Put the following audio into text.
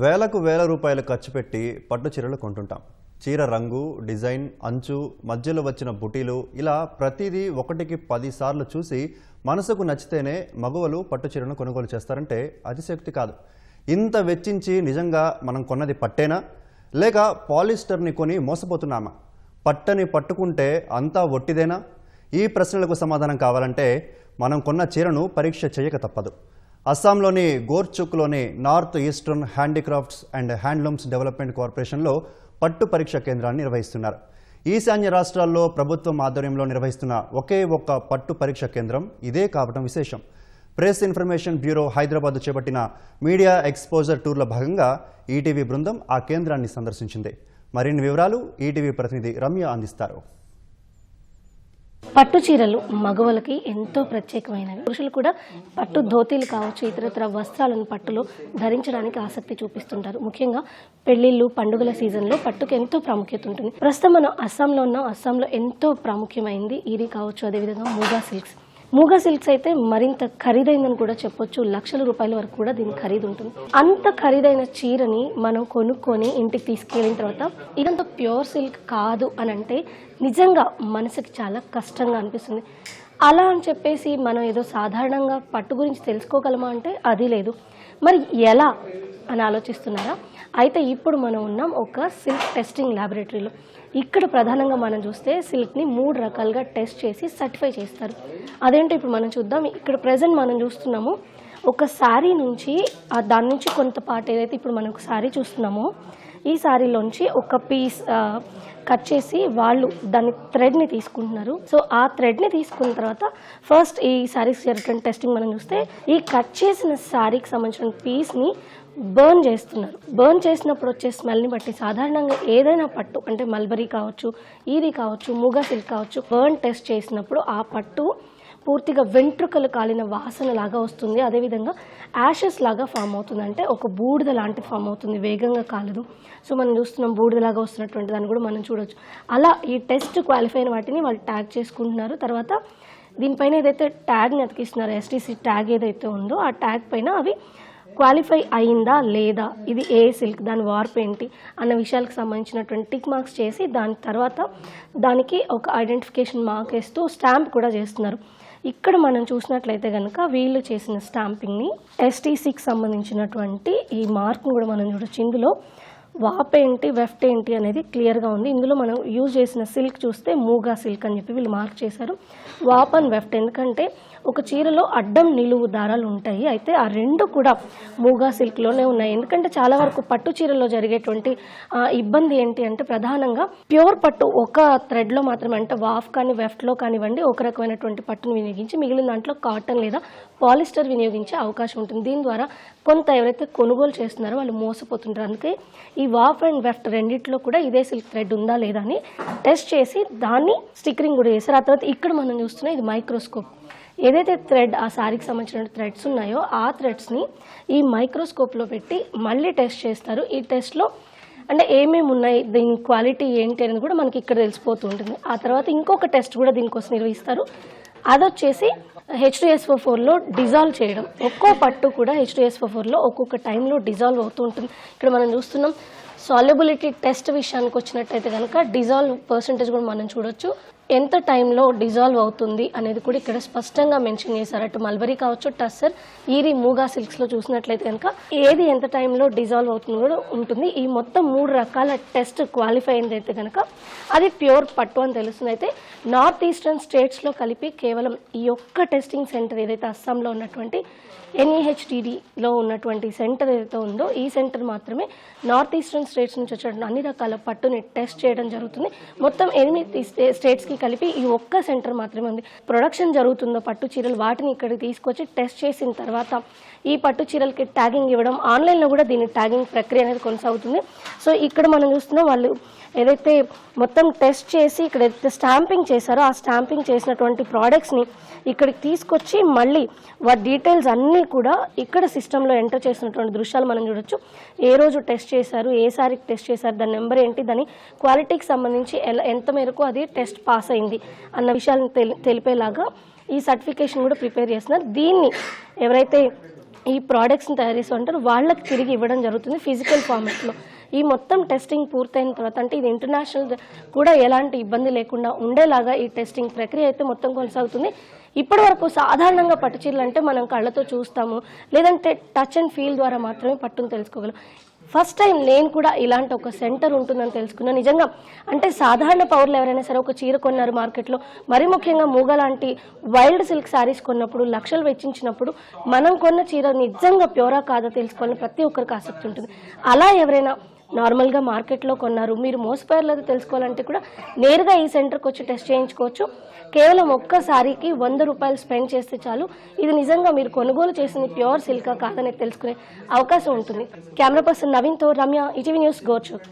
వేలకు వేల రూపాయలు ఖర్చు పెట్టి పట్టు చీరలు కొంటుంటాం. చీర రంగు డిజైన్ అంచు మధ్యలో వచ్చిన బుటీలు ఇలా ప్రతిదీ ఒకటికి పదిసార్లు చూసి మనసుకు నచ్చితేనే మగవలు పట్టు చీరను కొనుగోలు చేస్తారంటే అతిశక్తి కాదు. ఇంత వెచ్చించి నిజంగా మనం కొన్నది పట్టేనా? లేక పాలిస్టర్ని కొని మోసపోతున్నామా? పట్టని పట్టుకుంటే అంతా ఒట్టిదేనా? ఈ ప్రశ్నలకు సమాధానం కావాలంటే మనం కొన్న చీరను పరీక్ష చేయక తప్పదు. అస్సాంలోని గోర్చుక్లోని north eastern handicrafts and handlooms development కార్పొరేషన్లో పట్టు పరీక్ష కేంద్రాన్ని నిర్వహిస్తున్నారు. ఈశాన్య రాష్ట్రాల్లో ప్రభుత్వం ఆధ్వర్యంలో నిర్వహిస్తున్న ఒకే ఒక్క పట్టు పరీక్ష కేంద్రం ఇదే కావడం విశేషం. ప్రెస్ ఇన్ఫర్మేషన్ బ్యూరో హైదరాబాద్ చేపట్టిన మీడియా ఎక్స్పోజర్ టూర్ల భాగంగా ఈటీవీ బృందం ఆ కేంద్రాన్ని సందర్శించింది. మరిన్ని వివరాలు ఈటీవీ ప్రతినిధి రమ్య అందిస్తారు. పట్టు చీరలు మగవలకి ఎంతో ప్రత్యేకమైనవి. పురుషులు కూడా పట్టు ధోతీలు కావచ్చు ఇతరత్ర వస్త్రాలను పట్టులో ధరించడానికి ఆసక్తి చూపిస్తుంటారు. ముఖ్యంగా పెళ్ళిళ్ళు పండుగల సీజన్లో పట్టుకు ఎంతో ప్రాముఖ్యత ఉంటుంది. ప్రస్తుతం మనం అస్సాంలో ఉన్నాం. అస్సాంలో ఎంతో ప్రాముఖ్యమైంది ఇది కావచ్చు అదేవిధంగా మూగా సిల్క్స్. మూగా సిల్క్స్ అయితే మరింత ఖరీదైందని కూడా చెప్పొచ్చు. లక్షల రూపాయల వరకు కూడా దీని ఖరీదు ఉంటుంది అంత ఖరీదైన చీరని మనం కొనుక్కొని ఇంటికి తీసుకెళ్ళిన తర్వాత ఇదంతా ప్యూర్ సిల్క్ కాదు అని అంటే నిజంగా మనసుకి చాలా కష్టంగా అనిపిస్తుంది. అలా అని చెప్పేసి మనం ఏదో సాధారణంగా పట్టు గురించి తెలుసుకోగలమా అంటే అది లేదు. మరి ఎలా? అని ఆలోచిస్తున్నారా? అయితే ఇప్పుడు మనం ఉన్నాం ఒక సిల్క్ టెస్టింగ్ ల్యాబొరేటరీలో ఇక్కడ ప్రధానంగా మనం చూస్తే సిల్క్ని మూడు రకాలుగా టెస్ట్ చేసి సర్టిఫై చేస్తారు. అదేంటో ఇప్పుడు మనం చూద్దాం. ఇక్కడ ప్రజెంట్ మనం చూస్తున్నాము. ఒక శారీ నుంచి దాని నుంచి కొంత పార్ట్ ఏదైతే ఇప్పుడు మనం ఒక శారీ చూస్తున్నామో ఈ శారీలోంచి ఒక పీస్ కట్ చేసి వాళ్ళు దాని థ్రెడ్ని తీసుకుంటున్నారు. సో ఆ థ్రెడ్ని తీసుకున్న తర్వాత ఫస్ట్ ఈ శారీస్ జరిగిన టెస్టింగ్ మనం చూస్తే ఈ కట్ చేసిన శారీకి సంబంధించిన పీస్ని బర్న్ చేస్తున్నారు. బర్న్ చేసినప్పుడు వచ్చే స్మెల్ని బట్టి సాధారణంగా ఏదైనా పట్టు అంటే మల్బరీ కావచ్చు ఈది కావచ్చు మూగా సిల్క్ కావచ్చు బర్న్ టెస్ట్ చేసినప్పుడు ఆ పట్టు పూర్తిగా వెంట్రుకలు కాలిన వాసన లాగా వస్తుంది. అదేవిధంగా యాషెస్ లాగా ఫామ్ అవుతుంది. అంటే ఒక బూడిద లాంటిది ఫామ్ అవుతుంది. వేగంగా కాలదు. సో మనం చూస్తున్నాం బూడిదలాగా వస్తున్నటువంటి దాన్ని కూడా మనం చూడొచ్చు. అలా ఈ టెస్ట్ క్వాలిఫై అయిన వాటిని వాళ్ళు ట్యాగ్ చేసుకుంటున్నారు. తర్వాత దీనిపైన ఏదైతే ట్యాగ్ని అతికిస్తున్నారో ఎస్టీసీ ట్యాగ్ ఏదైతే ఉందో ఆ ట్యాగ్ పైన అవి క్వాలిఫై అయిందా లేదా? ఇది ఏ సిల్క్? దాని వార్ప్ ఏంటి? అన్న విషయాలకు సంబంధించినటువంటి టిక్ మార్క్స్ చేసి దాని తర్వాత దానికి ఒక ఐడెంటిఫికేషన్ మార్క్ వేస్తూ స్టాంప్ కూడా చేస్తున్నారు. ఇక్కడ మనం చూసినట్లయితే కనుక వీళ్ళు చేసిన స్టాంపింగ్ని ఎస్టీసీకి సంబంధించినటువంటి ఈ మార్క్ను కూడా మనం చూడొచ్చు. ఇందులో వాప్ ఏంటి వెఫ్ట్ ఏంటి అనేది క్లియర్గా ఉంది. ఇందులో మనం యూజ్ చేసిన సిల్క్ చూస్తే మూగా సిల్క్ అని చెప్పి వీళ్ళు మార్క్ చేశారు. Warp and weft. ఎందుకంటే ఒక చీరలో అడ్డం నిలువు దారాలు ఉంటాయి. అయితే ఆ రెండు కూడా మూగా సిల్క్లోనే ఉన్నాయి. ఎందుకంటే చాలా వరకు పట్టు చీరలో జరిగేటువంటి ఇబ్బంది ఏంటి అంటే ప్రధానంగా ప్యూర్ పట్టు ఒక థ్రెడ్లో మాత్రమే అంటే వాఫ్ కానీ వెఫ్ట్లో కానివ్వండి ఒక రకమైనటువంటి పట్టును వినియోగించి మిగిలిన దాంట్లో కాటన్ లేదా పాలిస్టర్ వినియోగించే అవకాశం ఉంటుంది. దీని ద్వారా కొంత ఎవరైతే కొనుగోలు చేస్తున్నారో వాళ్ళు మోసపోతుంటారు. అందుకే ఈ వాఫ్ అండ్ వెఫ్ట్ రెండిట్లో కూడా ఇదే సిల్క్ థ్రెడ్ ఉందా లేదా అని టెస్ట్ చేసి దాన్ని స్టిక్కరింగ్ కూడా చేశారు. ఆ తర్వాత ఇక్కడ మనం చూస్తున్న ఇది మైక్రోస్కోప్. ఏదైతే థ్రెడ్ ఆ శారీకి సంబంధించిన థ్రెడ్స్ ఉన్నాయో ఆ థ్రెడ్స్ని ఈ మైక్రోస్కోప్లో పెట్టి మళ్ళీ టెస్ట్ చేస్తారు. ఈ టెస్ట్లో అంటే ఏమేమి ఉన్నాయి దీని క్వాలిటీ ఏంటి అనేది కూడా మనకి ఇక్కడ తెలిసిపోతూ ఉంటుంది. ఆ తర్వాత ఇంకొక టెస్ట్ కూడా దీనికోసం నిర్వహిస్తారు. అదొచ్చేసి హెచ్డిఎస్ఓ ఫోర్లో డిజాల్వ్ చేయడం. ఒక్కో పట్టు కూడా హెచ్డిఎస్ఓ ఫోర్లో ఒక్కొక్క టైంలో డిజాల్వ్ అవుతూ ఉంటుంది. ఇక్కడ మనం చూస్తున్నాం సాల్యుబిలిటీ టెస్ట్ విషయానికి వచ్చినట్టయితే కనుక డిజాల్వ్ పర్సంటేజ్ కూడా మనం చూడొచ్చు. ఎంత టైంలో డిజాల్వ్ అవుతుంది అనేది కూడా ఇక్కడ స్పష్టంగా మెన్షన్ చేశారు. అటు మల్బరీ కావచ్చు టస్సర్ ఈరి మూగా సిల్క్స్లో చూసినట్లయితే కనుక ఏది ఎంత టైంలో డిజాల్వ్ అవుతుంది కూడా ఉంటుంది. ఈ మొత్తం మూడు రకాల టెస్ట్ క్వాలిఫై అయింది అయితే కనుక అది ప్యూర్ పట్టు అని తెలుస్తుంది. అయితే నార్త్ ఈస్టర్న్ స్టేట్స్లో కలిపి కేవలం ఈ ఒక్క టెస్టింగ్ సెంటర్ ఏదైతే అస్సాంలో ఉన్నటువంటి ఎన్ఈహెచ్డిడిలో ఉన్నటువంటి సెంటర్ ఏదైతే ఉందో ఈ సెంటర్ మాత్రమే నార్త్ ఈస్టర్న్ స్టేట్స్ నుంచి వచ్చేటువంటి అన్ని రకాల పట్టుని టెస్ట్ చేయడం జరుగుతుంది. మొత్తం ఎనిమిది స్టేట్స్కి కలిపి ఈ ఒక్క సెంటర్ మాత్రమే ఉంది. ప్రొడక్షన్ జరుగుతుందో పట్టు చీరలు వాటిని ఇక్కడికి తీసుకొచ్చి టెస్ట్ చేసిన తర్వాత ఈ పట్టు చీరలకి ట్యాగింగ్ ఇవ్వడం ఆన్లైన్లో కూడా దీని ట్యాగింగ్ ప్రక్రియ అనేది కొనసాగుతుంది. సో ఇక్కడ మనం చూస్తున్నాం వాళ్ళు ఏదైతే మొత్తం టెస్ట్ చేసి ఇక్కడ ఏదైతే స్టాంపింగ్ చేశారో ఆ స్టాంపింగ్ చేసినటువంటి ప్రోడక్ట్స్ని ఇక్కడికి తీసుకొచ్చి మళ్ళీ వాటి డీటెయిల్స్ అన్నీ కూడా ఇక్కడ సిస్టంలో ఎంటర్ చేసినటువంటి దృశ్యాలు మనం చూడొచ్చు. ఏ రోజు టెస్ట్ చేశారు ఏ సారికి టెస్ట్ చేశారు దాని నెంబర్ ఏంటి దాని క్వాలిటీకి సంబంధించి ఎలా ఎంత మేరకు అది టెస్ట్ పాస్ అయింది అన్న విషయాలను తెలి తెలిపేలాగా ఈ సర్టిఫికేషన్ కూడా ప్రిపేర్ చేస్తున్నారు. దీన్ని ఎవరైతే ఈ ప్రోడక్ట్స్ని తయారు చేస్తూ ఉంటారు వాళ్ళకి తిరిగి ఇవ్వడం జరుగుతుంది ఫిజికల్ ఫార్మాట్లో ఈ మొత్తం టెస్టింగ్ పూర్తయిన తర్వాత అంటే ఇది ఇంటర్నేషనల్ కూడా ఎలాంటి ఇబ్బంది లేకుండా ఉండేలాగా ఈ టెస్టింగ్ ప్రక్రియ అయితే మొత్తం కొనసాగుతుంది. ఇప్పటి వరకు సాధారణంగా పట్టు చీరలు అంటే మనం కళ్ళతో చూస్తాము లేదంటే టచ్ అండ్ ఫీల్ ద్వారా మాత్రమే పట్టును తెలుసుకోగలం. ఫస్ట్ టైం నేను కూడా ఇలాంటి ఒక సెంటర్ ఉంటుందని తెలుసుకున్నాను. నిజంగా అంటే సాధారణ పౌరులు ఎవరైనా సరే ఒక చీర కొన్నారు మార్కెట్లో మరీ ముఖ్యంగా మూగ లాంటి వైల్డ్ సిల్క్ శారీస్ కొన్నప్పుడు లక్షలు వెచ్చించినప్పుడు మనం కొన్న చీర నిజంగా ప్యూరా కాదా తెలుసుకోవాలని ప్రతి ఒక్కరికి ఆసక్తి ఉంటుంది. అలా ఎవరైనా నార్మల్గా మార్కెట్లో కొన్నారు. మీరు మోసపోయారు తెలుసుకోవాలంటే కూడా నేరుగా ఈ సెంటర్కి వచ్చి టెస్ట్ చేయించుకోవచ్చు. కేవలం ఒక్కసారికి వంద రూపాయలు స్పెండ్ చేస్తే చాలు. ఇది నిజంగా మీరు కొనుగోలు చేసింది ప్యూర్ సిల్కా కాదని తెలుసుకునే అవకాశం ఉంటుంది. కెమెరా పర్సన్ నవీన్తో రమ్య ఈటీవీ న్యూస్ గోచూర్